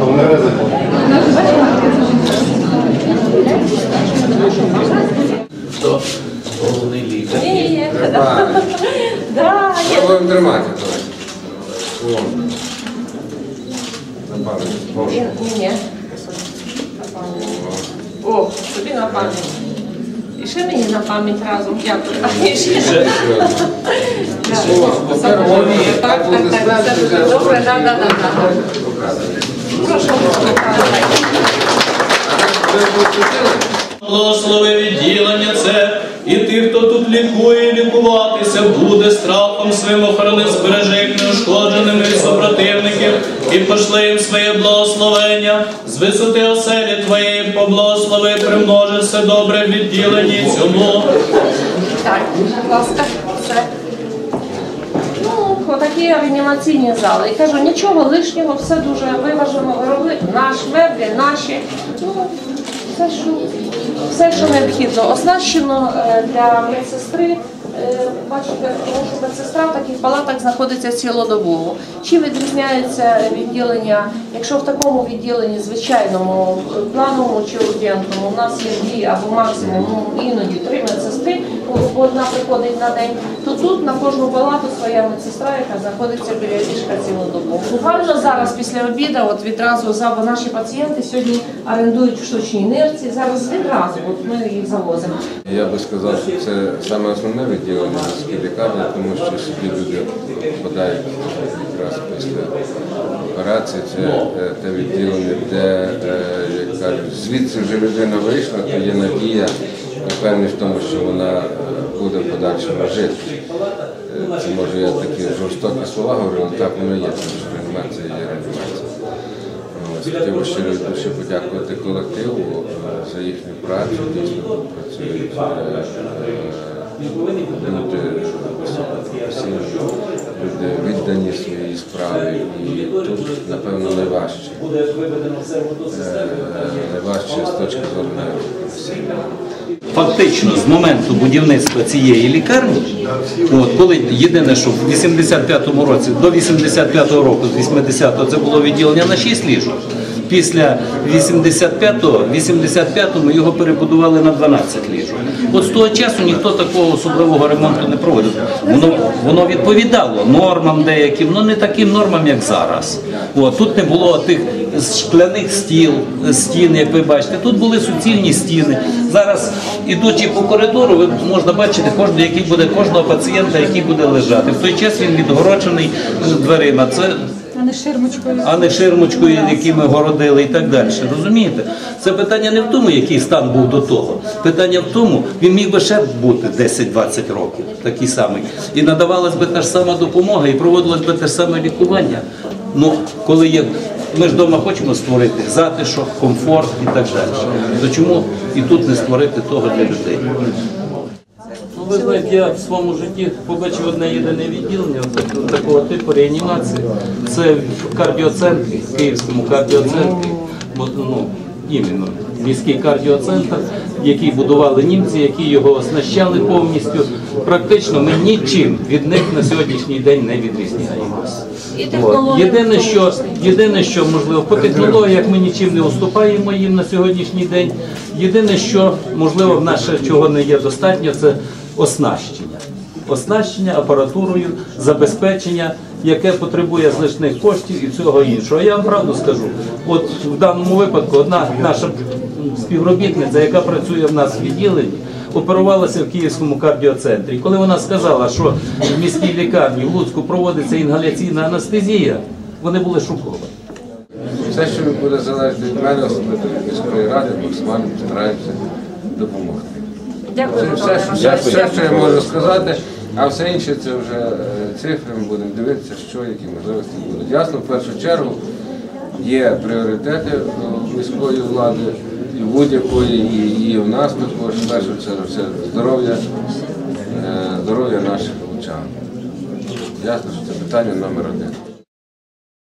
А вони резать. Хто? Головний лікар. Треба. Да, є. Пробуємо тримати. давай. О. На пам'ять. Боже. Ні, ні. О, собі на пам'ять. І ще мені на пам'ять разом. Дякую. А, і ще. Благослови відділення це, і тих, хто тут лікує, лікуватися буде страхом своїм охорони, збереже їх неушкодженими від супротивників, і пошли їм своє благословення. З висоти оселі твоєї поблагослови, примножи все добре в відділенні цьому. Так, будь ласка, все. Отакі реанімаційні зали. І кажу, нічого лишнього, все дуже виважено, виробили наш, меблі наші. Ну, все, що, все, що необхідно. Оснащено е, для медсестри. Е, Бачите, тому що медсестра в таких палатах знаходиться цілодобово. Чим відрізняється відділення, якщо в такому відділенні звичайному, плановому чи ургентному, у нас є дві або максимум ну, іноді три медсестри, бо одна приходить на день, то тут на кожну палату своя медсестра, яка знаходиться біля ліжка цілодобово. Буквально зараз після обіду, от відразу за наші пацієнти сьогодні орендують в штучній нирці. Зараз відразу от ми їх завозимо. Я би сказав, що це саме основне відділення міській лікарні, тому що сюди люди подають якраз після операції. Це е, те відділення, де, е, кажуть, звідси вже людина вийшла, то є надія, напевне, в тому, що вона е, буде в подальшому жити. Це може я такі жорстокі слова говорю, але так воно є, тому що реанімація є реанімація. Хотів би щиро від подякувати колективу за їхню працю. Дійсно працюють люди високопрофесійні, люди віддані своїй справі. І тут, напевно, найважче. Е, Найважче з точки зору. Фактично з моменту будівництва цієї лікарні, от, коли єдине, що в 85-му році, до 85-го року, з 80-го це було відділення на 6 ліжок. Після 85-го, 85-му його перебудували на 12 ліжок. От з того часу ніхто такого особливого ремонту не проводив. Воно, воно відповідало нормам деяким, але не таким нормам, як зараз. От, тут не було тих шкляних стіл, стін, як ви бачите. Тут були суцільні стіни. Зараз, ідучи по коридору, ви можна бачити кожного, який буде кожного пацієнта, який буде лежати. В той час він відгороджений дверима. Це не ширмочкою. а не ширмочкою, які ми городили і так далі. Розумієте? Це питання не в тому, який стан був до того. Питання в тому, він міг би ще бути 10-20 років, такий самий. І надавалась би та ж сама допомога, і проводилось би те ж саме лікування. Ну, коли є. Ми ж вдома хочемо створити затишок, комфорт і так далі. То чому і тут не створити того для людей? Ви знаєте, я в своєму житті побачив одне єдине відділення такого типу реанімації. Це в кардіоцентрі, в Київському кардіоцентрі. Ну, іменно міський кардіоцентр, який будували німці, які його оснащали повністю. Практично ми нічим від них на сьогоднішній день не відрізняємося. От. Єдине, що єдине, що можливо по технологіях ми нічим не уступаємо їм на сьогоднішній день. Єдине, що можливо в наше чого не є достатньо, це оснащення. Оснащення апаратурою, забезпечення, яке потребує значних коштів і всього іншого. Я вам правду скажу. От в даному випадку одна наша співробітниця, яка працює в нас в відділенні, оперувалася в Київському кардіоцентрі. Коли вона сказала, що в міській лікарні в Луцьку проводиться інгаляційна анестезія, вони були шоковані. Все, що буде залежати від мене, особливо від міської ради, максимально стараємося допомогти. Дякую, Володимире. все, все, що я можу сказати, а все інше це вже е, цифри, ми будемо дивитися, що, які можливості будуть. Ясно, в першу чергу є пріоритети е, міської влади, і будь-якої, і, і в нас також, в першу чергу, це здоров'я, е, здоров'я наших лучан. Ясно, що це питання номер один.